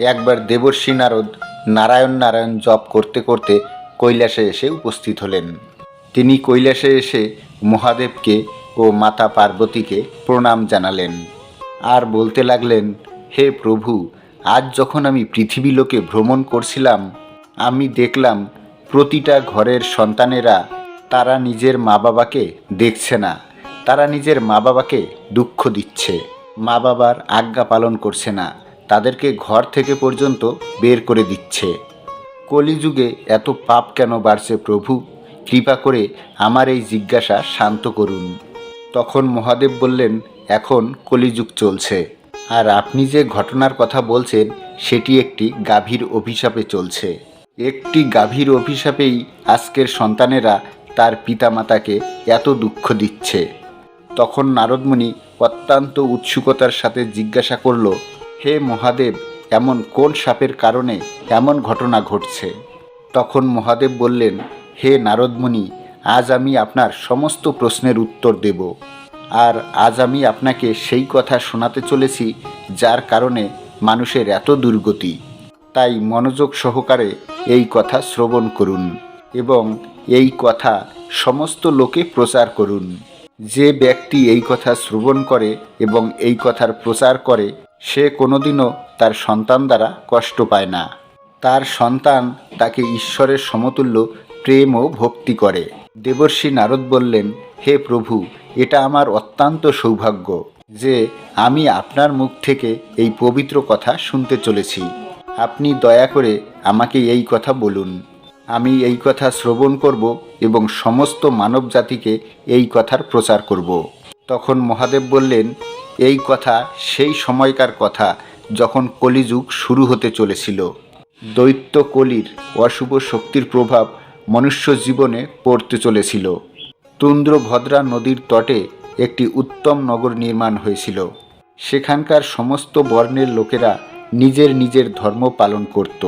একবার দেবর্ষী নারদ নারায়ণ নারায়ণ জপ করতে করতে কৈলাসে এসে উপস্থিত হলেন। তিনি কৈলাসে এসে মহাদেবকে ও মাতা পার্বতীকে প্রণাম জানালেন। আর বলতে লাগলেন, হে প্রভু, আজ যখন আমি পৃথিবী লোকে ভ্রমণ করছিলাম, আমি দেখলাম প্রতিটা ঘরের সন্তানেরা তারা নিজের মা বাবাকে দেখছে না। তারা নিজের মা বাবাকে দুঃখ দিচ্ছে। মা বাবার আজ্ঞা পালন করছে না। তাদেরকে ঘর থেকে পর্যন্ত বের করে দিচ্ছে। কলিযুগে এত পাপ কেন বাড়ছে প্রভু? কৃপা করে আমার এই জিজ্ঞাসা শান্ত করুন। তখন মহাদেব বললেন, এখন কলিযুগ চলছে। আর আপনি যে ঘটনার কথা বলছেন, সেটি একটি গাভীর অভিশাপে চলছে। একটি গাভীর অভিশাপেই আজকের সন্তানেরা তার পিতামাতাকে এত দুঃখ দিচ্ছে। তখন নারদমণি অত্যন্ত উৎসুকতার সাথে জিজ্ঞাসা করল হে মহাদেব, এমন কোন সাপের কারণে এমন ঘটনা ঘটছে? তখন মহাদেব বললেন, হে নারদমুনি আজ আমি আপনার সমস্ত প্রশ্নের উত্তর দেব। আর আজ আমি আপনাকে সেই কথা শোনাতে চলেছি, যার কারণে মানুষের এত দুর্গতি। তাই মনোযোগ সহকারে এই কথা শ্রবণ করুন এবং এই কথা সমস্ত লোকে প্রচার করুন। যে ব্যক্তি এই কথা শ্রবণ করে এবং এই কথার প্রচার করে, সে কোনোদিনও তার সন্তান দ্বারা কষ্ট পায় না। তার সন্তান তাকে ঈশ্বরের সমতুল্য প্রেম ও ভক্তি করে। দেবর্ষী নারদ বললেন, হে প্রভু, এটা আমার অত্যন্ত সৌভাগ্য যে আমি আপনার মুখ থেকে এই পবিত্র কথা শুনতে চলেছি। আপনি দয়া করে আমাকে এই কথা বলুন। আমি এই কথা শ্রবণ করব এবং সমস্ত মানব জাতিকে এই কথার প্রচার করব। তখন মহাদেব বললেন, এই কথা সেই সময়কার কথা যখন কলিযুগ শুরু হতে চলেছিল। দৈত্য কলির অশুভ শক্তির প্রভাব মনুষ্য জীবনে পড়তে চলেছিল। তুন্দ্রভদ্রা নদীর তটে একটি উত্তম নগর নির্মাণ হয়েছিল। সেখানকার সমস্ত বর্ণের লোকেরা নিজের নিজের ধর্ম পালন করত।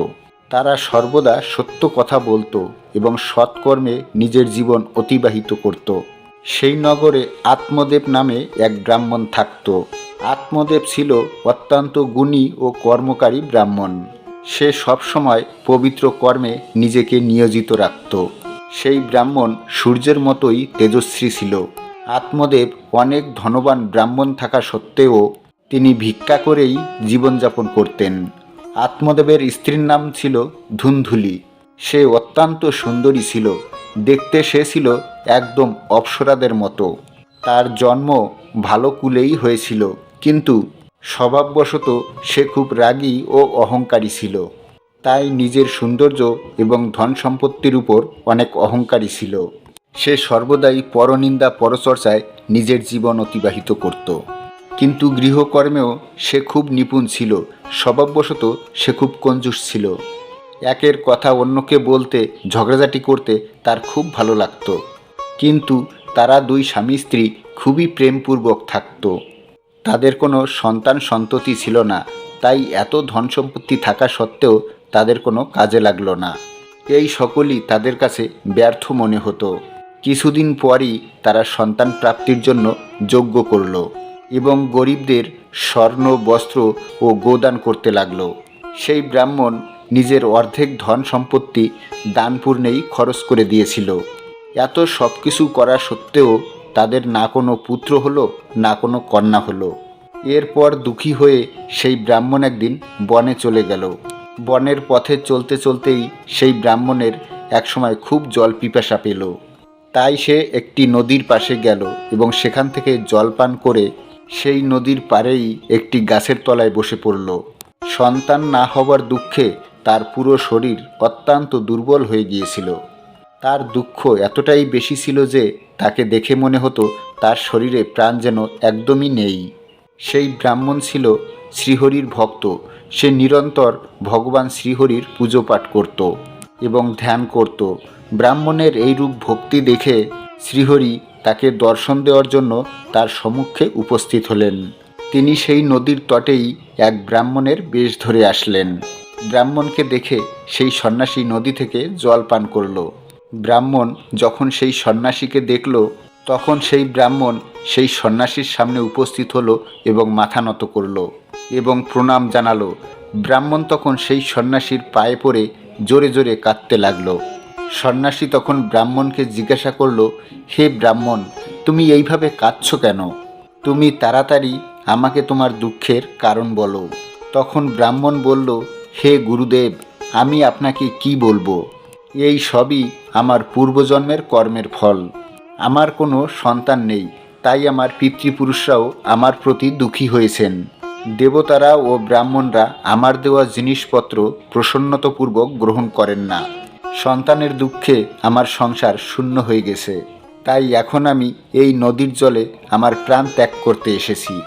তারা সর্বদা সত্য কথা বলতো এবং সৎকর্মে নিজের জীবন অতিবাহিত করত। সেই নগরে আত্মদেব নামে এক ব্রাহ্মণ থাকত। আত্মদেব ছিল অত্যন্ত গুণী ও কর্মকারী ব্রাহ্মণ। সে সবসময় পবিত্র কর্মে নিজেকে নিয়োজিত রাখত। সেই ব্রাহ্মণ সূর্যের মতোই তেজস্বী ছিল। আত্মদেব অনেক ধনবান ব্রাহ্মণ থাকা সত্ত্বেও তিনি ভিক্ষা করেই জীবনযাপন করতেন। আত্মদেবের স্ত্রীর নাম ছিল ধুন্ধুলি। সে অত্যন্ত সুন্দরী ছিল। দেখতে সে ছিল একদম অপ্সরাদের মতো। তার জন্ম ভালো কুলেই হয়েছিল, কিন্তু স্বভাববশত সে খুব রাগী ও অহংকারী ছিল। তাই নিজের সৌন্দর্য এবং ধন সম্পত্তির উপর অনেক অহংকারী ছিল। সে সর্বদাই পরনিন্দা পরচর্চায় নিজের জীবন অতিবাহিত করত। কিন্তু গৃহকর্মেও সে খুব নিপুণ ছিল, স্বভাববশত সে খুব কঞ্জুস ছিল। একের কথা অন্যকে বলতে, ঝগড়াঝাটি করতে তার খুব ভালো লাগতো। কিন্তু তারা দুই স্বামী স্ত্রী খুবই প্রেমপূর্বক থাকতো। তাদের কোনো সন্তান সন্ততি ছিল না, তাই এত ধন সম্পত্তি থাকা সত্ত্বেও তাদের কোনো কাজে লাগল না। এই সকলই তাদের কাছে ব্যর্থ মনে হতো। কিছুদিন পরই তারা সন্তান প্রাপ্তির জন্য যোগ্য করল। এবং গরিবদের স্বর্ণ, বস্ত্র ও গোদান করতে লাগল। সেই ব্রাহ্মণ নিজের অর্ধেক ধন সম্পত্তি দানপূর্ণেই খরচ করে দিয়েছিল। এত সব কিছু করা সত্ত্বেও তাদের না কোনো পুত্র হলো, না কোনো কন্যা হলো। এরপর দুঃখী হয়ে সেই ব্রাহ্মণ একদিন বনে চলে গেল। বনের পথে চলতে চলতেই সেই ব্রাহ্মণের একসময় খুব জল পিপাসা পেল। তাই সে একটি নদীর পাশে গেল এবং সেখান থেকে জল পান করে সেই নদীর পাড়েই একটি গাছের তলায় বসে পড়ল। সন্তান না হবার দুঃখে তার পুরো শরীর অত্যন্ত দুর্বল হয়ে গিয়েছিল। তার দুঃখ এতটাই বেশি ছিল যে তাকে দেখে মনে হতো তার শরীরে প্রাণ যেন একদমই নেই। সেই ব্রাহ্মণ ছিল শ্রীহরির ভক্ত। সে নিরন্তর ভগবান শ্রীহরির পুজো পাঠ করত এবং ধ্যান করত। ব্রাহ্মণের এই রূপ ভক্তি দেখে শ্রীহরি তাকে দর্শন দেওয়ার জন্য তার সম্মুখে উপস্থিত হলেন। তিনি সেই নদীর তটেই এক ব্রাহ্মণের বেশ ধরে আসলেন। ব্রাহ্মণকে দেখে সেই সন্ন্যাসী নদী থেকে জল পান করল। ব্রাহ্মণ যখন সেই সন্ন্যাসীকে দেখল, তখন সেই ব্রাহ্মণ সেই সন্ন্যাসীর সামনে উপস্থিত হলো এবং মাথা নত করল এবং প্রণাম জানালো। ব্রাহ্মণ তখন সেই সন্ন্যাসীর পায়ে পড়ে জোরে জোরে কাঁদতে লাগল। সন্ন্যাসী তখন ব্রাহ্মণকে জিজ্ঞাসা করল, হে ব্রাহ্মণ, তুমি এইভাবে কাঁদছো কেন? তুমি তাড়াতাড়ি আমাকে তোমার দুঃখের কারণ বলো। তখন ব্রাহ্মণ বলল, হে গুরুদেব, আমি আপনাকে কি বলব? এই সবই আমার পূর্বজন্মের কর্মের ফল। আমার কোনো সন্তান নেই, তাই আমার পিতৃপুরুষরাও আমার প্রতি দুঃখী হয়েছেন। দেবতারা ও ব্রাহ্মণরা আমার দেওয়া জিনিসপত্র প্রসন্নতপূর্বক গ্রহণ করেন না। সন্তানের দুঃখে আমার সংসার শূন্য হয়ে গেছে। তাই এখন আমি এই নদীর জলে আমার প্রাণ ত্যাগ করতে এসেছি।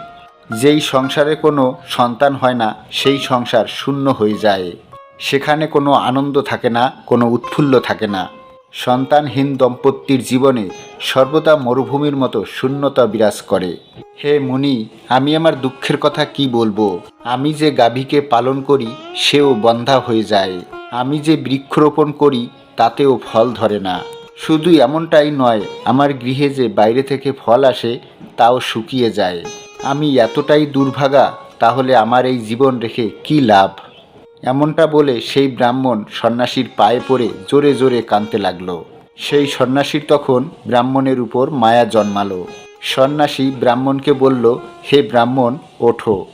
যেই সংসারে কোনো সন্তান হয় না, সেই সংসার শূন্য হয়ে যায়। সেখানে কোনো আনন্দ থাকে না, কোনো উৎফুল্ল থাকে না। সন্তানহীন দম্পতির জীবনে সর্বদা মরুভূমির মতো শূন্যতা বিরাজ করে। হে মুনি, আমি আমার দুঃখের কথা কি বলব? আমি যে গাভীকে পালন করি, সেও বন্ধা হয়ে যায়। আমি যে বৃক্ষরোপণ করি, তাতেও ফল ধরে না। শুধু এমনটাই নয়, আমার গৃহে যে বাইরে থেকে ফল আসে, তাও শুকিয়ে যায়। আমি এতটাই দুর্ভাগা, তাহলে আমার এই জীবন রেখে কি লাভ? এমনটা বলে সেই ব্রাহ্মণ সন্ন্যাসীর পায়ে পড়ে জোরে জোরে কাঁদতে লাগল। সেই সন্ন্যাসীর তখন ব্রাহ্মণের উপর মায়া জন্মালো। সন্ন্যাসী ব্রাহ্মণকে বলল, হে ব্রাহ্মণ, ওঠো।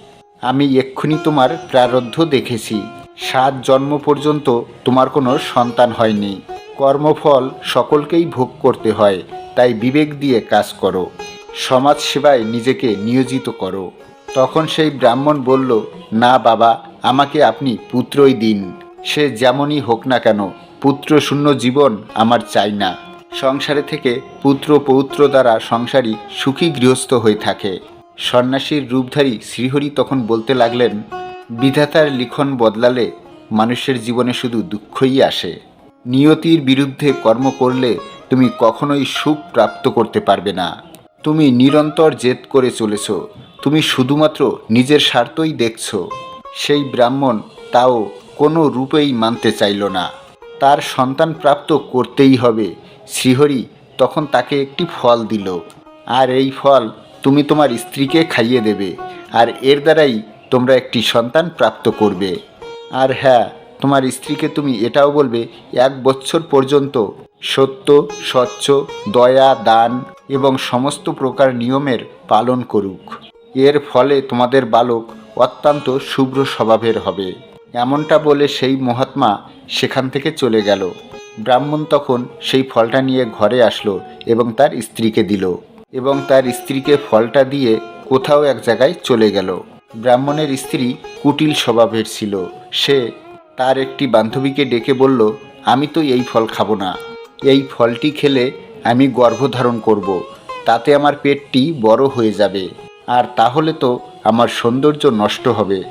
আমি এক্ষুনি তোমার প্রারব্ধ দেখেছি। সাত জন্ম পর্যন্ত তোমার কোনো সন্তান হয়নি। কর্মফল সকলকেই ভোগ করতে হয়, তাই বিবেক দিয়ে কাজ করো। সমাজ সেবায় নিজেকে নিয়োজিত করো। তখন সেই ব্রাহ্মণ বলল, না বাবা, আমাকে আপনি পুত্রই দিন। সে যেমনই হোক না কেন, পুত্র শূন্য জীবন আমার চাই না। সংসারে থেকে পুত্র পৌত্র দ্বারা সংসারী সুখী গৃহস্থ হয়ে থাকে। সন্ন্যাসীর রূপধারী শ্রীহরি তখন বলতে লাগলেন বিধাতার লিখন বদলালে মানুষের জীবনে শুধু দুঃখই আসে। নিয়তির বিরুদ্ধে কর্ম করলে তুমি কখনোই সুখ প্রাপ্ত করতে পারবে না। তুমি নিরন্তর জেদ করে চলেছ। তুমি শুধুমাত্র নিজের স্বার্থই দেখছ। সেই ব্রাহ্মণ তাও কোনো রূপেই মানতে চাইল না। তার সন্তান প্রাপ্ত করতেই হবে। শ্রীহরি তখন তাকে একটি ফল দিল। আর এই ফল তুমি তোমার স্ত্রীকে খাইয়ে দেবে। আর এর দ্বারাই তোমরা একটি সন্তান প্রাপ্ত করবে। আর হ্যাঁ তোমার স্ত্রীকে তুমি এটাও বলবে, এক বছর পর্যন্ত সত্য, স্বচ্ছ, দয়া, দান এবং সমস্ত প্রকার নিয়মের পালন করুক। এর ফলে তোমাদের বালক অত্যন্ত শুভ্র স্বভাবের হবে। এমনটা বলে সেই মহাত্মা সেখান থেকে চলে গেল। ব্রাহ্মণ তখন সেই ফলটা নিয়ে ঘরে আসলো এবং তার স্ত্রীকে দিল এবং তার স্ত্রীকে ফলটা দিয়ে কোথাও এক জায়গায় চলে গেল। ব্রাহ্মণের স্ত্রী কুটিল স্বভাবের ছিল। সে তার একটি বান্ধবীকে ডেকে বলল, আমি তো এই ফল খাব না। এই ফলটি খেলে আমি গর্ভধারণ করব। তাতে আমার পেটটি বড় হয়ে যাবে। আর তাহলে তো আমার সৌন্দর্য নষ্ট হবে।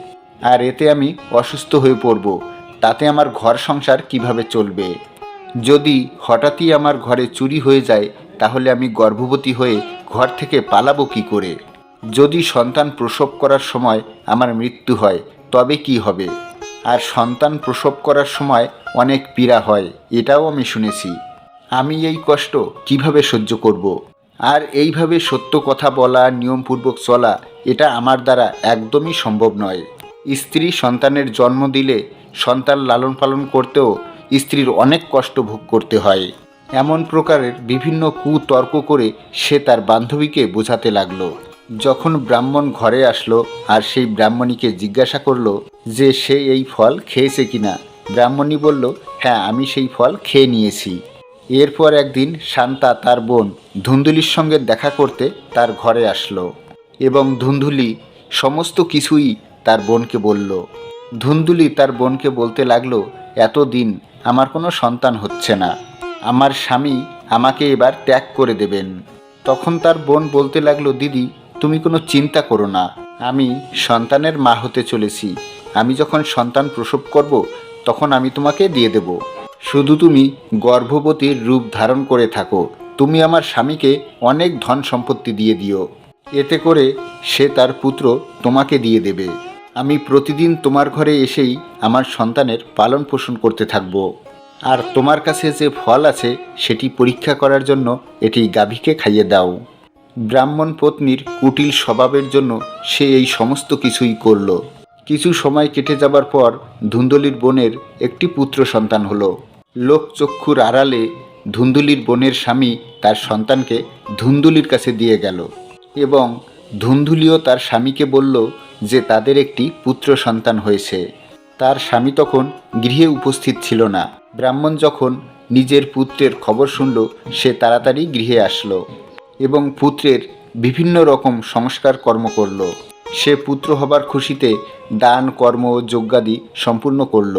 আর এতে আমি অসুস্থ হয়ে পড়ব। তাতে আমার ঘর সংসার কীভাবে চলবে? যদি হঠাৎই আমার ঘরে চুরি হয়ে যায়, তাহলে আমি গর্ভবতী হয়ে ঘর থেকে পালাবো কি করে? যদি সন্তান প্রসব করার সময় আমার মৃত্যু হয়, তবে কি হবে? আর সন্তান প্রসব করার সময় অনেক পীড়া হয়, এটাও আমি শুনেছি। আমি এই কষ্ট কীভাবে সহ্য করব। আর এইভাবে সত্য কথা বলা, নিয়মপূর্বক চলা, এটা আমার দ্বারা একদমই সম্ভব নয়। স্ত্রী সন্তানের জন্ম দিলে সন্তান লালন পালন করতেও স্ত্রীর অনেক কষ্ট ভোগ করতে হয়। এমন প্রকারের বিভিন্ন কুতর্ক করে সে তার বান্ধবীকে বোঝাতে লাগল। যখন ব্রাহ্মণ ঘরে আসলো আর সেই ব্রাহ্মণীকে জিজ্ঞাসা করল যে সে এই ফল খেয়েছে কিনা, ব্রাহ্মণী বলল হ্যাঁ আমি সেই ফল খেয়ে নিয়েছি। এরপর একদিন শান্তা তার বোন ধুন্দুলির সঙ্গে দেখা করতে তার ঘরে আসলো এবং ধুন্দুলি সমস্ত কিছুই তার বোনকে বলল। ধুন্দুলি তার বোনকে বলতে লাগল, এতদিন আমার কোনো সন্তান হচ্ছে না, আমার স্বামী আমাকে এবার ত্যাগ করে দেবেন। তখন তার বোন বলতে লাগল, দিদি তুমি কোনো চিন্তা করো না। আমি সন্তানের মা হতে চলেছি। আমি যখন সন্তান প্রসব করব, তখন আমি তোমাকে দিয়ে দেব। শুধু তুমি গর্ভবতীর রূপ ধারণ করে থাকো। তুমি আমার স্বামীকে অনেক ধন সম্পত্তি দিয়ে দিও। এতে করে সে তার পুত্র তোমাকে দিয়ে দেবে। আমি প্রতিদিন তোমার ঘরে এসেই আমার সন্তানের পালন পোষণ করতে থাকব। আর তোমার কাছে যে ফল আছে, সেটি পরীক্ষা করার জন্য এটি গাভীকে খাইয়ে দাও। ব্রাহ্মণ পত্নীর কুটিল স্বভাবের জন্য সে এই সমস্ত কিছুই করল। কিছু সময় কেটে যাবার পর ধুন্দুলির বোনের একটি পুত্র সন্তান হলো। লোকচক্ষুর আড়ালে ধুন্দুলির বোনের স্বামী তার সন্তানকে ধুন্দুলির কাছে দিয়ে গেল এবং ধুন্দুলিও তার স্বামীকে বলল যে তাদের একটি পুত্র সন্তান হয়েছে। তার স্বামী তখন গৃহে উপস্থিত ছিল না। ব্রাহ্মণ যখন নিজের পুত্রের খবর শুনল, সে তাড়াতাড়ি গৃহে আসলো। এবং পুত্রের বিভিন্ন রকম সংস্কার কর্ম করল। সে পুত্র হবার খুশিতে দান, কর্ম যজ্ঞাদি সম্পূর্ণ করল।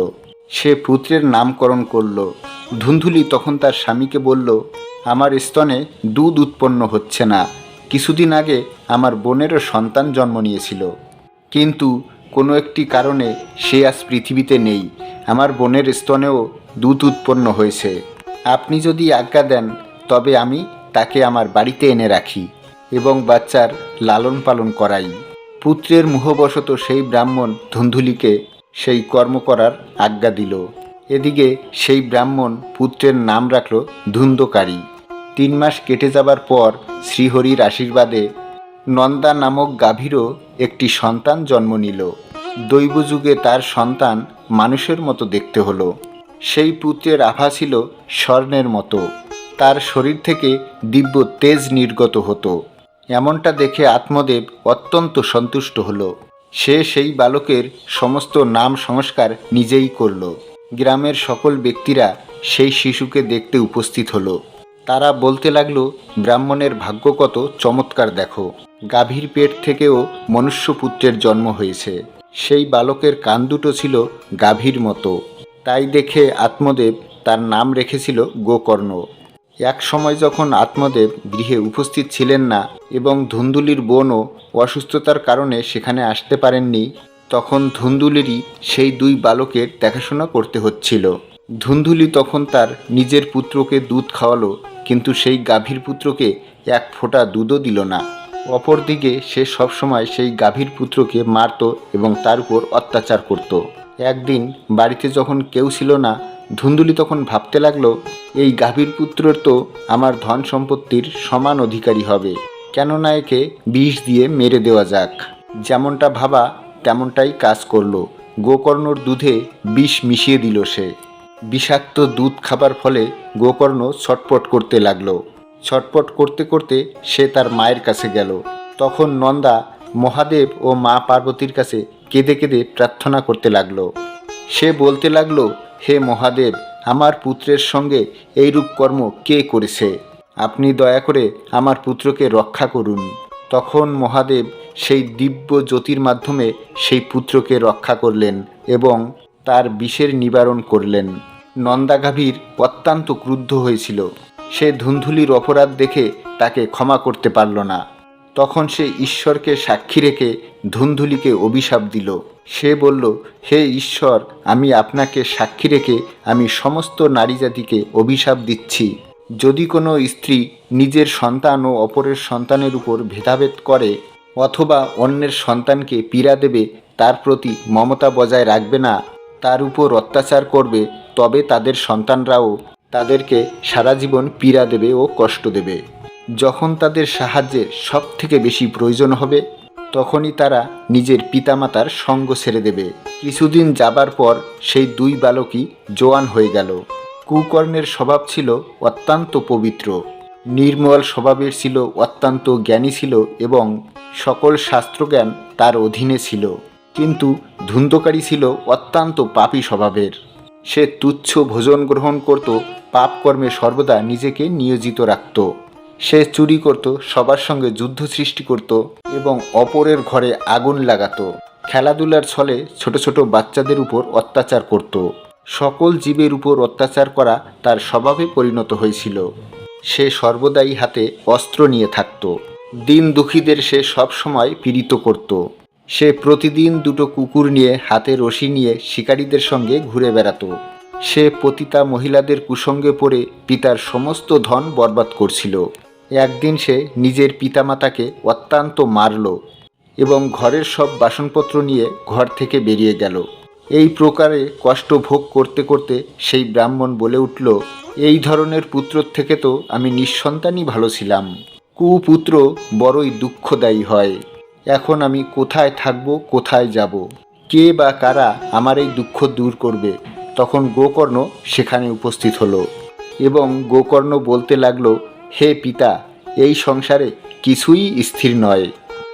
সে পুত্রের নামকরণ করল। ধুন্ধুলি তখন তার স্বামীকে বলল, আমার স্তনে দুধ উৎপন্ন হচ্ছে না। কিছুদিন আগে আমার বোনেরও সন্তান জন্ম নিয়েছিল। কিন্তু কোনো একটি কারণে সে আজ পৃথিবীতে নেই। আমার বোনের স্তনেও দুধ উৎপন্ন হয়েছে। আপনি যদি আজ্ঞা দেন, তবে আমি তাকে আমার বাড়িতে এনে রাখি এবং বাচ্চার লালন পালন করাই। পুত্রের মুহবশত সেই ব্রাহ্মণ ধুন্ধুলিকে সেই কর্ম করার আজ্ঞা দিল। এদিকে সেই ব্রাহ্মণ পুত্রের নাম রাখল ধুন্ধকারী। তিন মাস কেটে যাবার পর শ্রীহরির আশীর্বাদে নন্দা নামক গাভীরও একটি সন্তান জন্ম নিল। দৈবযুগে তার সন্তান মানুষের মতো দেখতে হলো। সেই পুত্রের আভা ছিল স্বর্ণের মতো। তার শরীর থেকে দিব্য তেজ নির্গত হতো। এমনটা দেখে আত্মদেব অত্যন্ত সন্তুষ্ট হলো। সে সেই বালকের সমস্ত নাম সংস্কার নিজেই করল। গ্রামের সকল ব্যক্তিরা সেই শিশুকে দেখতে উপস্থিত হলো। তারা বলতে লাগল, ব্রাহ্মণের ভাগ্য কত চমৎকার দেখো। গাভীর পেট থেকেও মনুষ্যপুত্রের জন্ম হয়েছে। সেই বালকের কান দুটো ছিল গাভীর মতো। তাই দেখে আত্মদেব তার নাম রেখেছিল গোকর্ণ। এক সময় যখন আত্মদেব গৃহে উপস্থিত ছিলেন না এবং ধুন্দুলির বোনও অসুস্থতার কারণে সেখানে আসতে পারেননি, তখন ধুন্দুলিরই সেই দুই বালকের দেখাশোনা করতে হচ্ছিল। ধুন্দুলি তখন তার নিজের পুত্রকে দুধ খাওয়ালো, কিন্তু সেই গাভীর পুত্রকে এক ফোঁটা দুধও দিল না। অপরদিকে সে সবসময় সেই গাভীর পুত্রকে মারত এবং তার উপর অত্যাচার করত। একদিন বাড়িতে যখন কেউ ছিল না ধুন্দুলি তখন ভাবতে লাগল, এই গাভীর পুত্রর তো আমার ধন সম্পত্তির সমান অধিকারী হবে। কেননা একে বিষ দিয়ে মেরে দেওয়া যাক। যেমনটা ভাবা, তেমনটাই কাজ করল। গোকর্ণর দুধে বিষ মিশিয়ে দিল সে। বিষাক্ত দুধ খাবার ফলে গোকর্ণ ছটপট করতে লাগল। ছটপট করতে করতে সে তার মায়ের কাছে গেল। তখন নন্দা মহাদেব ও মা পার্বতীর কাছে কেঁদে কেঁদে প্রার্থনা করতে লাগল। সে বলতে লাগল হে মহাদেব, আমার পুত্রের সঙ্গে এইরূপ কর্ম কে করেছে? আপনি দয়া করে আমার পুত্রকে রক্ষা করুন। তখন মহাদেব সেই দিব্য জ্যোতির মাধ্যমে সেই পুত্রকে রক্ষা করলেন এবং তার বিষের নিবারণ করলেন। নন্দাগাভীর অত্যন্ত ক্রুদ্ধ হয়েছিল। সে ধুন্ধুলির অপরাধ দেখে তাকে ক্ষমা করতে পারল না। তখন সে ঈশ্বরকে সাক্ষী রেখে ধুন্ধুলিকে অভিশাপ দিল। সে বলল, হে ঈশ্বর, আমি আপনাকে সাক্ষী রেখে আমি সমস্ত নারী জাতিকে অভিশাপ দিচ্ছি। যদি কোনো স্ত্রী নিজের সন্তান ও অপরের সন্তানের উপর ভেদাভেদ করে অথবা অন্যের সন্তানকে পীড়া দেবে, তার প্রতি মমতা বজায় রাখবে না, তার উপর অত্যাচার করবে, তবে তাদের সন্তানরাও তাদেরকে সারা জীবন পীড়া দেবে ও কষ্ট দেবে। যখন তাদের সাহায্যের সব থেকে বেশি প্রয়োজন হবে তখনই তারা নিজের পিতামাতার সঙ্গ ছেড়ে দেবে। কিছুদিন যাবার পর সেই দুই বালকই জোয়ান হয়ে গেল। কুকর্ণের স্বভাব ছিল অত্যন্ত পবিত্র। নির্মল স্বভাবের ছিল অত্যন্ত জ্ঞানী ছিল এবং সকল শাস্ত্রজ্ঞান তার অধীনে ছিল। কিন্তু ধুন্ধকারী ছিল অত্যন্ত পাপী স্বভাবের। সে তুচ্ছ ভোজন গ্রহণ করত, পাপকর্মে সর্বদা নিজেকে নিয়োজিত রাখত। সে চুরি করত, সবার সঙ্গে যুদ্ধ সৃষ্টি করত এবং অপরের ঘরে আগুন লাগাতো। খেলাধুলার ছলে ছোট ছোট বাচ্চাদের উপর অত্যাচার করত। সকল জীবের উপর অত্যাচার করা তার স্বভাবে পরিণত হয়েছিল। সে সর্বদাই হাতে অস্ত্র নিয়ে থাকত। দিন দুঃখীদের সে সব সময় পীড়িত করত। সে প্রতিদিন দুটো কুকুর নিয়ে হাতে রশি নিয়ে শিকারীদের সঙ্গে ঘুরে বেড়াতো। সে পতিতা মহিলাদের কুসঙ্গে পড়ে পিতার সমস্ত ধন বরবাদ করছিল। একদিন সে নিজের পিতামাতাকে অত্যন্ত মারল এবং ঘরের সব বাসনপত্র নিয়ে ঘর থেকে বেরিয়ে গেল। এই প্রকারে কষ্ট ভোগ করতে করতে সেই ব্রাহ্মণ বলে উঠল, এই ধরনের পুত্রর থেকে তো আমি নিঃসন্তানই ভালো ছিলাম। কুপুত্র বড়ই দুঃখদায়ী হয়। এখন আমি কোথায় থাকব, কোথায় যাব? কে বা কারা আমার এই দুঃখ দূর করবে? তখন গোকর্ণ সেখানে উপস্থিত হলো এবং গোকর্ণ বলতে লাগল হে পিতা, এই সংসারে কিছুই স্থির নয়।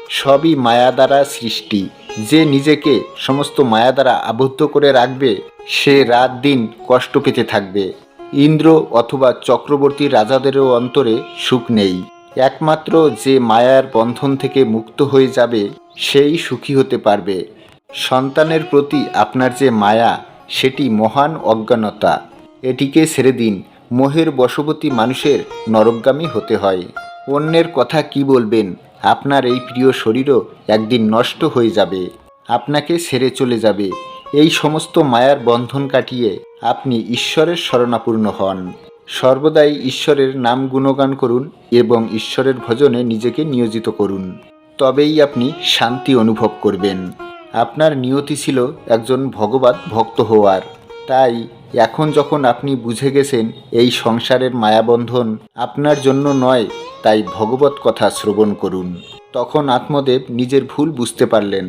সবই মায়া দ্বারা সৃষ্টি। যে নিজেকে সমস্ত মায়া দ্বারা আবদ্ধ করে রাখবে, সে রাত দিন কষ্ট পেতে থাকবে। ইন্দ্র অথবা চক্রবর্তী রাজাদেরও অন্তরে সুখ নেই। একমাত্র যে মায়ার বন্ধন থেকে মুক্ত হয়ে যাবে, সেই সুখী হতে পারবে। সন্তানের প্রতি আপনার যে মায়া, সেটি মহান অজ্ঞানতা। এটিকে ছেড়ে দিন। মোহের বশবতী মানুষের নরকগামী হতে হয়। অন্যের কথা কি বলবেন? আপনার এই প্রিয় শরীরও একদিন নষ্ট হয়ে যাবে। আপনাকে ছেড়ে চলে যাবে। এই সমস্ত মায়ার বন্ধন কাটিয়ে আপনি ঈশ্বরের শরণাপূর্ণ হন। সর্বদাই ঈশ্বরের নাম গুণগান করুন এবং ঈশ্বরের ভজনে নিজেকে নিয়োজিত করুন। তবেই আপনি শান্তি অনুভব করবেন। আপনার নিয়তি ছিল একজন ভগবত ভক্ত হওয়ার। তাই এখন যখন আপনি বুঝে গেছেন এই সংসারের মায়াবন্ধন আপনার জন্য নয়, তাই ভগবত কথা শ্রবণ করুন। তখন আত্মদেব নিজের ভুল বুঝতে পারলেন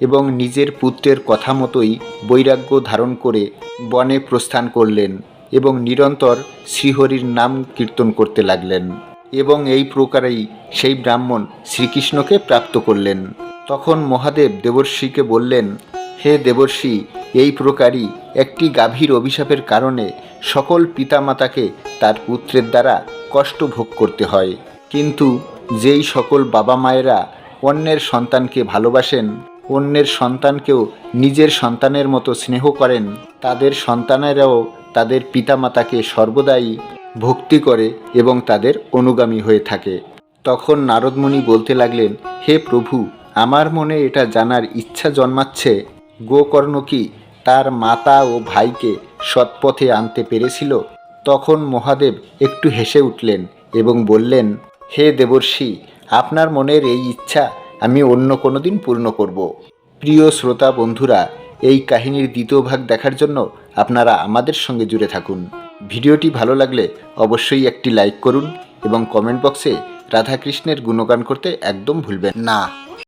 এবং নিজের পুত্রের কথা মতোই বৈরাগ্য ধারণ করে বনে প্রস্থান করলেন এবং নিরন্তর শ্রীহরির নাম কীর্তন করতে লাগলেন এবং এই প্রকারেই সেই ব্রাহ্মণ শ্রীকৃষ্ণকে প্রাপ্ত করলেন। তখন মহাদেব দেবর্ষিকে বললেন হে দেবর্ষি, এই প্রকারই একটি গাভীর অভিশাপের কারণে সকল পিতামাতাকে তার পুত্রের দ্বারা কষ্ট ভোগ করতে হয়। কিন্তু যেই সকল বাবা মায়েরা অন্যের সন্তানকে ভালোবাসেন, অন্যের সন্তানকেও নিজের সন্তানের মতো স্নেহ করেন, তাদের সন্তানেরাও তাদের পিতামাতাকে সর্বদাই ভক্তি করে এবং তাদের অনুগামী হয়ে থাকে। তখন নারদমণি বলতে লাগলেন, হে প্রভু, আমার মনে এটা জানার ইচ্ছা জন্মাচ্ছে গোকর্ণ কি তার মাতা ও ভাইকে সৎপথে আনতে পেরেছিল? তখন মহাদেব একটু হেসে উঠলেন এবং বললেন, হে দেবর্ষি, আপনার মনের এই ইচ্ছা আমি অন্য কোনো দিন পূর্ণ করব। প্রিয় শ্রোতা বন্ধুরা, এই কাহিনীর দ্বিতীয় ভাগ দেখার জন্য আপনারা আমাদের সঙ্গে জুড়ে থাকুন। ভিডিওটি ভালো লাগলে অবশ্যই একটি লাইক করুন এবং কমেন্ট বক্সে রাধাকৃষ্ণের গুণগান করতে একদম ভুলবেন না।